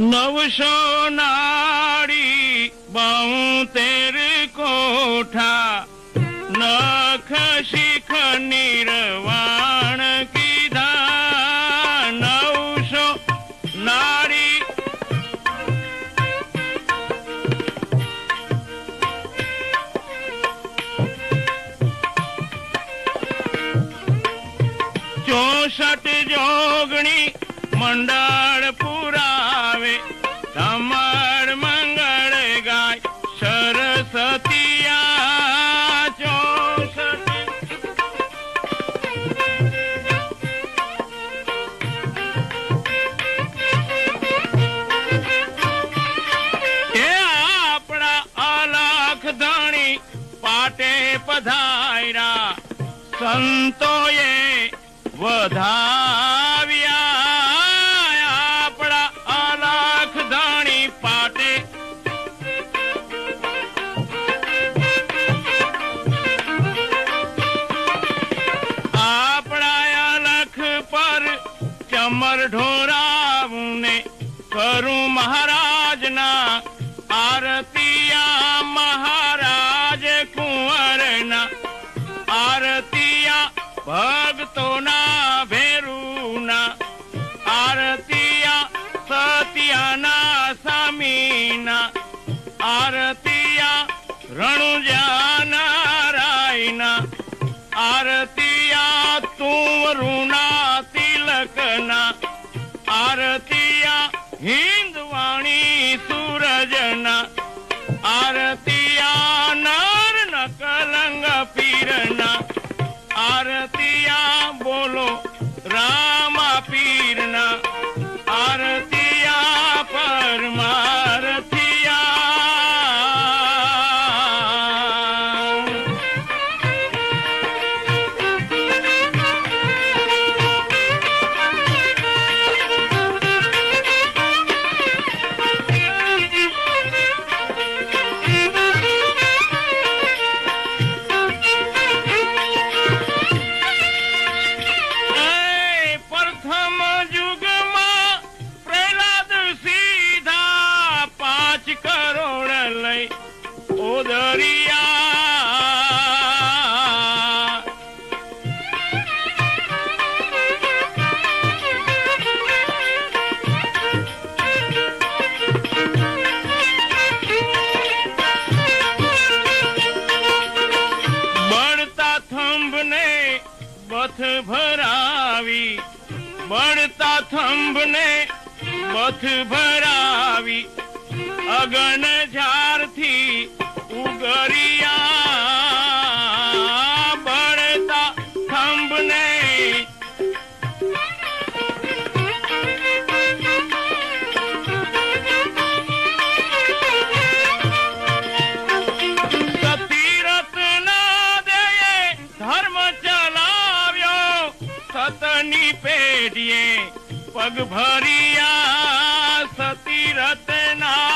નવસો નાડી બાઉતેર કોઠા સંતોએ વધાવ્યા આપણા અલખ ધણી પાટે. આપણા અલખ પર ચમર ઢોરાવું ને કરું મહારાજના આરતિયા સત્યાના સામીના. આરતીયા રણુજા નારાયના આરતિયા બળતા થંભને મથ ભરાવી અગન ઝારથી ઉગરિયા પગ ભરિયા સતીરથ ના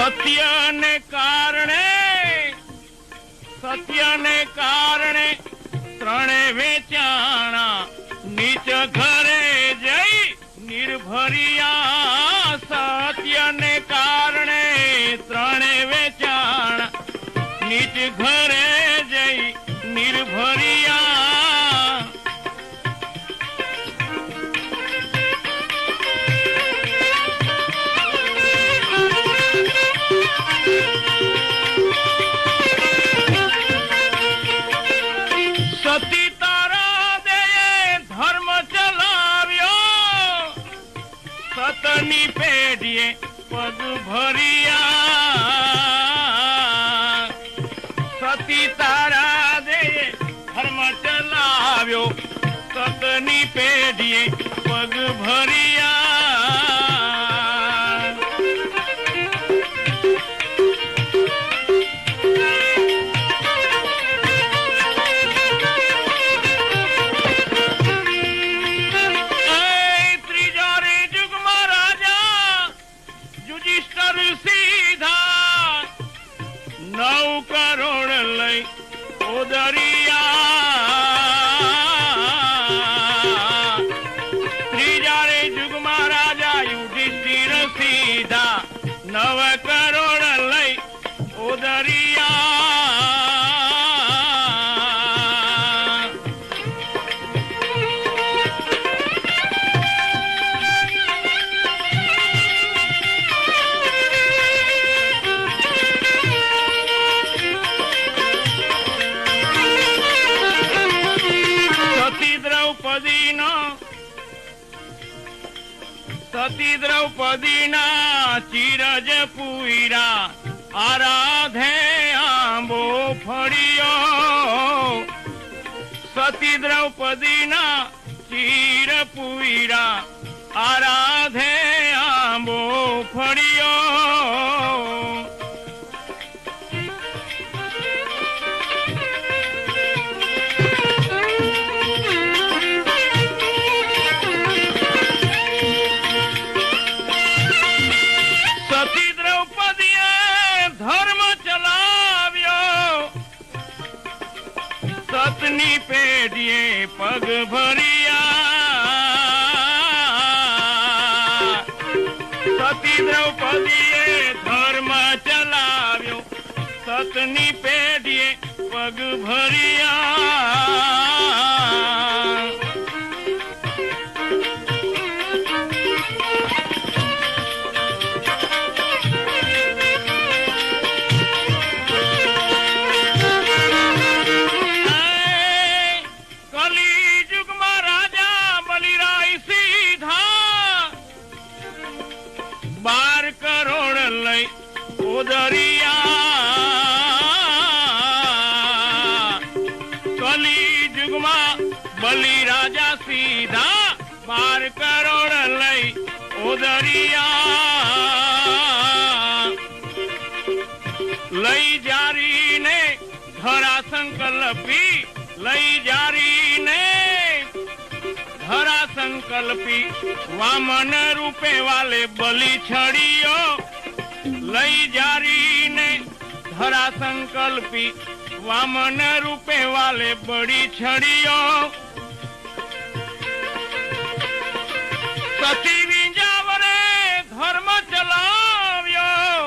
સત્યને કારણે સત્યને કારણે ત્રણે વેચાણા નીચ ઘરે જઈ નિર્ભરિયા સત્યને કારણે ત્રણે વેચાણા નીચ ઘરે સતી તારા દયે ધર્મ ચલાવ્યો. સતની પેઢીએ પગ ભરિયા. સતી તારા દયે ધર્મ ચલાવ્યો. સતની પેઢીએ પગ ભર્યા. સીધા નવ કરોડ લઈ ઓદરિયા સતી દ્રૌપદીના ચિરજ પુઈરા આરાધે આંબો ફળિયો. સતી દ્રૌપદીના ચિર પુઈરા આરાધે આંબો ફળિયો. પેઢીએ પગ લઈ ઓદરિયા કલી જુગમાં બલી રાજા સીધા બાર કરોડ લઈ ઓદરિયા લઈ જારીને ધરા સંકલ્પી લઈ જારીને ધરા સંકલ્પી વામન રૂપે વાલે બલી છડિયો લઈ જારીને ધરા સંકલ્પી વામન રૂપે વાલે બળી છડિયો. સતી વિંજાવરે ધર્મ ચલાવ્યો.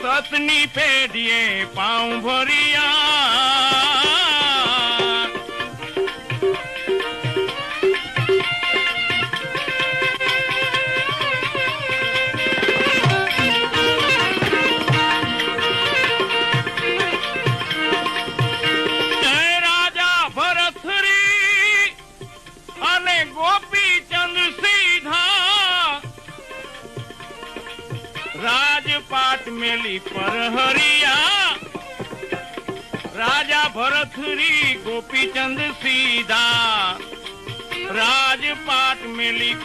સતની પેઢીએ પાઉં ભર્યા મેલી પર હરિયા રાજા ભરથરી ગોપીચંદ સીધા. રાજપાટ મેલી